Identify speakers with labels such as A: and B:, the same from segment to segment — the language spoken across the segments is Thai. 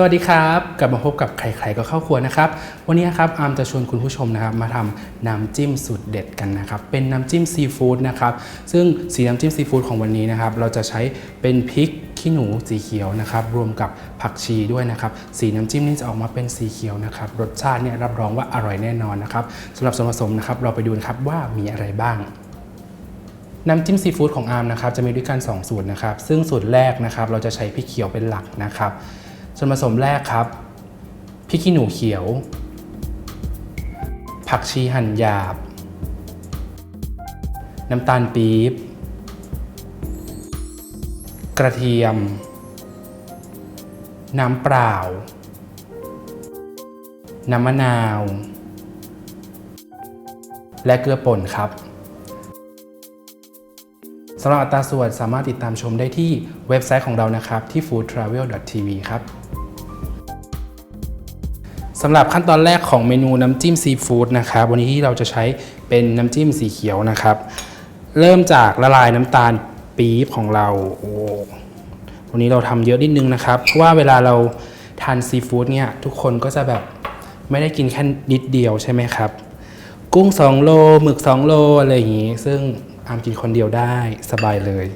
A: สวัสดีครับกลับมาพบกับใครๆก็เข้าครัวนะครับวันนี้ครับอาร์มจะชวนคุณผู้ชมนะครับมาทำน้ำจิ้มสูตรเด็ดกันนะครับเป็นน้ำจิ้มซีฟู้ดนะครับซึ่งสีน้ำจิ้มซีฟู้ดของวันนี้นะครับเราจะใช้เป็นพริกขี้หนูสีเขียวนะครับรวมกับผักชีด้วยนะครับสีน้ำจิ้มนี่จะออกมาเป็นสีเขียวนะครับรสชาติเนี่ยรับรองว่าอร่อยแน่นอนนะครับสำหรับส่วนผสมนะครับเราไปดูนะครับว่ามีอะไรบ้างน้ำจิ้มซีฟู้ดของอาร์มนะครับจะมีด้วยกัน 2 สูตรนะครับซึ่งสูตรแรกนะครับเราจะใช้พริกเขียวเป็นหลักนะครับ ส่วนผสมแรกครับพริกขี้หนูเขียว ผักชีหั่นหยาบ น้ำตาลปี๊บ กระเทียม น้ำเปล่า น้ำมะนาว และเกลือป่นครับสำหรับอัตราส่วนสามารถติดตามชมได้ที่เว็บไซต์ของเรานะครับ ที่ foodtravel.tv ครับ สำหรับขั้นตอนแรกของเมนูน้ำจิ้มซีฟู้ดนะครับ วันนี้ที่เราจะใช้เป็นน้ำจิ้มสีเขียวนะครับ เริ่มจากละลายน้ำตาลปี๊บของเราโอ้วันนี้เราทำเยอะนิดนึงนะครับ เพราะว่าเวลาเราทานซีฟู้ดเนี่ยทุกคนก็จะแบบไม่ได้กินแค่นิดเดียวใช่ไหมครับ กุ้ง 2 โลหมึก 2 โลอะไรอย่างนี้ ซึ่งอามกินคนเดียวได้สบายเลย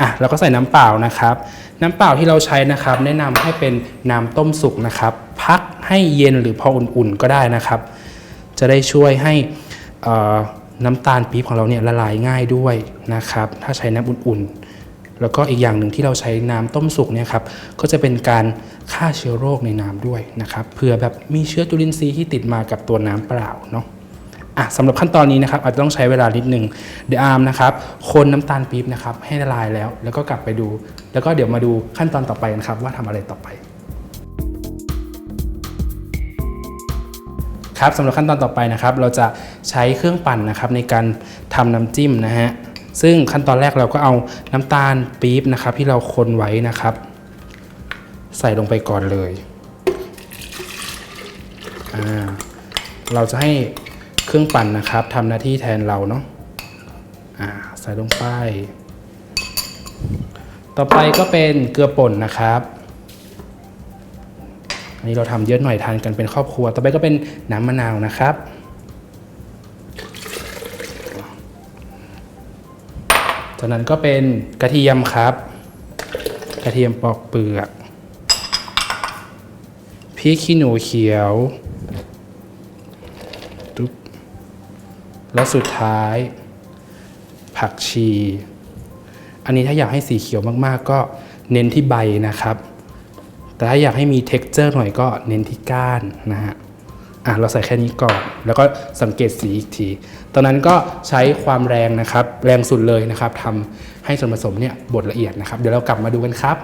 A: อะเราก็ใส่น้ำเปล่านะครับ น้ำเปล่าที่เราใช้นะครับ แนะนำให้เป็นน้ำต้มสุกนะครับ พักให้เย็นหรือพออุ่นๆก็ได้นะครับ จะได้ช่วยให้น้ำตาลปี๊บของเราเนี่ยละลายง่ายด้วยนะครับ ถ้าใช้น้ำอุ่นๆ แล้วก็อีกอย่างหนึ่งที่เราใช้น้ำต้มสุกเนี่ยครับก็จะเป็นการฆ่าเชื้อโรคในน้ำด้วยนะครับเผื่อแบบมีเชื้อจุลินทรีย์ที่ติดมากับตัวน้ำเปล่าเนาะ อะสำหรับขั้นตอนนี้นะครับอาจจะต้องใช้เวลานิดนึงเดี๋ยวอาร์มนะครับคนน้ำตาลปี๊บนะครับให้ละลายแล้ว แล้วก็กลับไปดู แล้วก็เดี๋ยวมาดูขั้นตอนต่อไปกันครับ ว่าทำอะไรต่อไป ครับสำหรับขั้นตอนต่อไปนะครับ เราจะใช้เครื่องปั่นนะครับในการทำน้ำจิ้มนะฮะซึ่งขั้นตอนแรกเราก็เอาน้ำตาลปี๊บนะครับ ที่เราคนไว้นะครับ ใส่ลงไปก่อนเลยอ่าเราจะให้ เครื่องปั่นนะครับทำหน้าที่แทนเราเนาะอ่าใส่ลงไป ต่อไปก็เป็นเกลือป่นนะครับอันนี้เราทำเยอะหน่อยทานกันเป็นครอบครัว ต่อไปก็เป็นน้ำมะนาวนะครับจากนั้นก็เป็นกระเทียมครับ กระเทียมปอกเปลือกพริกขี้หนูเขียวตุ๊บ แล้วสุดท้าย ผักชี อันนี้ถ้าอยากให้สีเขียวมากๆ ก็เน้นที่ใบนะครับ แต่ถ้าอยากให้มี t e x t อร์หน่อยก็เน้นที่ก้านนะฮะอะเราใส่แค่นี้ก่อน แล้วก็สังเกตสีอีกที ตอนนั้นก็ใช้ความแรงนะครับ แรงสุดเลยนะครับทำให้ส่วนผสมเนี่ยบดละเอียดนะครับ เดี๋ยวเรากลับมาดูกันครับ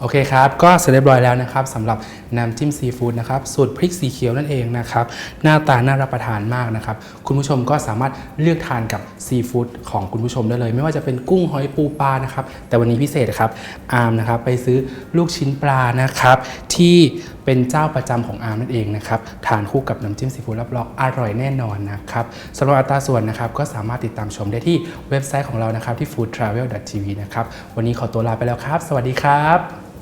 A: โอเคครับ ก็เสร็จเรียบร้อยแล้วนะครับสำหรับ น้ำจิ้มซีฟู้ดนะครับสูตรพริกสีเขียวนั่นเองนะครับหน้าตาน่ารับประทานมากนะครับคุณผู้ชมก็สามารถเลือกทานกับซีฟู้ดของคุณผู้ชมได้เลย ไม่ว่าจะเป็นกุ้งหอยปูปลานะครับแต่วันนี้พิเศษครับอาร์มนะครับไปซื้อลูกชิ้นปลานะครับที่เป็นเจ้าประจำของอาร์มนั่นเองนะครับทานคู่กับน้ำจิ้มซีฟู้ดรับรองอร่อยแน่นอนนะครับสำหรับอัตราส่วนนะครับก็สามารถติดตามชมได้ที่เว็บไซต์ของเรานะครับที่ foodtravel.tv นะครับวันนี้ขอตัวลาไปแล้วครับ สวัสดีครับ